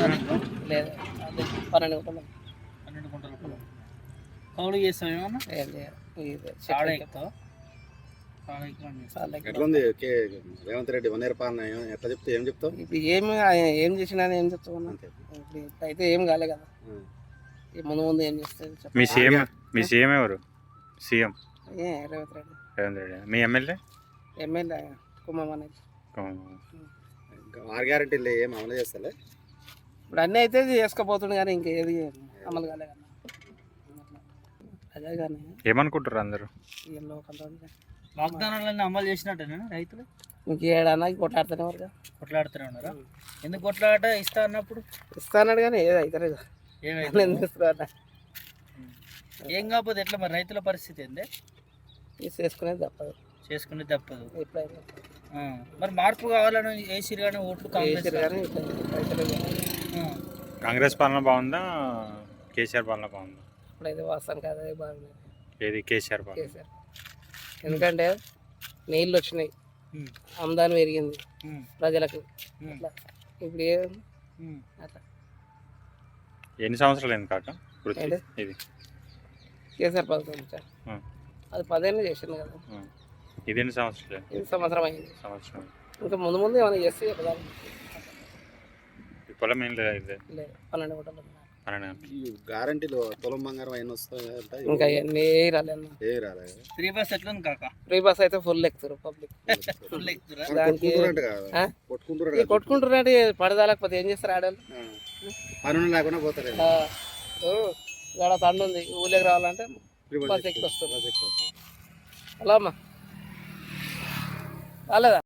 లేదు అదే పన్నెండు గుంటలు పన్నెండు పొలం. కౌలు ఏమన్నా? ఏం. చాలా ఎక్కువ. ఎట్లుంది రేవంత్ రెడ్డి వన్ ఇయర్ పాలన ఏం- ఎట్లా చెప్తే ఏం చెప్తావు? ఇప్పుడు ఏమి ఆయన ఏం చేసినా ఏం అంతే. ఇప్పుడు అయితే ఏం కాలే కదా. ముందు ముందు ఏం చేస్తుంది. మీ సీఎం మీ సీఎం ఎవరు? సీఎం. ఏ రేవంత్ రెడ్డి. రేవంత్ రెడ్డి. మీ ఎమ్మెల్యే? ఎమ్మెల్యే కుమ్మం అనేది ఆరు గ్యారెంటీలు ఏం అమలు చేస్తలే? ఇప్పుడు అన్నీ అయితే చేసుకోపోతుండే కానీ ఇంకేది అమలు కాలే కదా. అదే కానీ ఏమనుకుంటారు అందరూ? వాగ్దానాలన్నీ అమలు చేసినట్టేనా రైతులు? ఇంక ఏడన్నా కొట్లాడుతూనే వరకు కొట్లాడుతూనే ఉన్నారా? ఎందుకు కొట్లాట ఇస్తా అన్నప్పుడు? ఇస్తాన్నాడు కానీ ఏది అవుతలేదు ఏమైంది? ఎందుకు ఇస్తున్నా ఏం కాకపోతే ఎట్లా మరి రైతుల పరిస్థితి ఏంది? చేసుకునేది తప్పదు. చేసుకునే తప్పదు. ఎప్పుడైనా మరి మార్పు కావాలని ఏసీరు కానీ ఓట్లు కాంగ్రెస్ కాంగ్రెస్ పాలన బాగుందా? కేసీఆర్ పాలన బాగుందా? ఇప్పుడైతే వాస్తవానికి అదే బాగుంది. ఏది? కేసీఆర్ పాలన. కేసీఆర్. ఎందుకంటే నీళ్ళు వచ్చినాయి. ఆమ్దాని పెరిగింది ప్రజలకు. అట్లా. ఇప్పుడు ఏ. అట్లా. ఎన్ని సంవత్సరాలు అయింది కాక? వృత్తి? ఇది. కేసీఆర్ పథకం సార్ అది పదేళ్ళు చేసింది కదా. ఇది ఎన్ని సంవత్సరాలు? ఇది సంవత్సరం అయింది. సంవత్సరం. ఇంకా ముందు ముందు ఏమైనా చేస్తే ఈ పొలం ఏం లేదు లేదు పన్నెండు గుంటలు ఈ గ్యారెంటీలు తులం బంగారం అయిన వస్తాయి ఇంకా ఇవన్నీ రాలేదు ఏ రాలేదు ఫ్రీ బస్ ఎట్లుంది కాక? ఫ్రీ బస్ అయితే ఫుల్ ఎక్కుతారు పబ్లిక్ ఫుల్ ఎక్కుతురా దానికి కొట్టుకుంటున్నట్టు కదా. ఆ? కదా. పడదాలేకపోతే ఏం చేస్తారు ఆడవాళ్ళు ఆ. పనులు లేకుండా పోతారు ఆ, ఓ, ఇక్కడ తండు ఉంది. ఊళ్ళోకి రావాలంటే బస్ వస్తుంది. అలా అమ్మా. రాలేదా?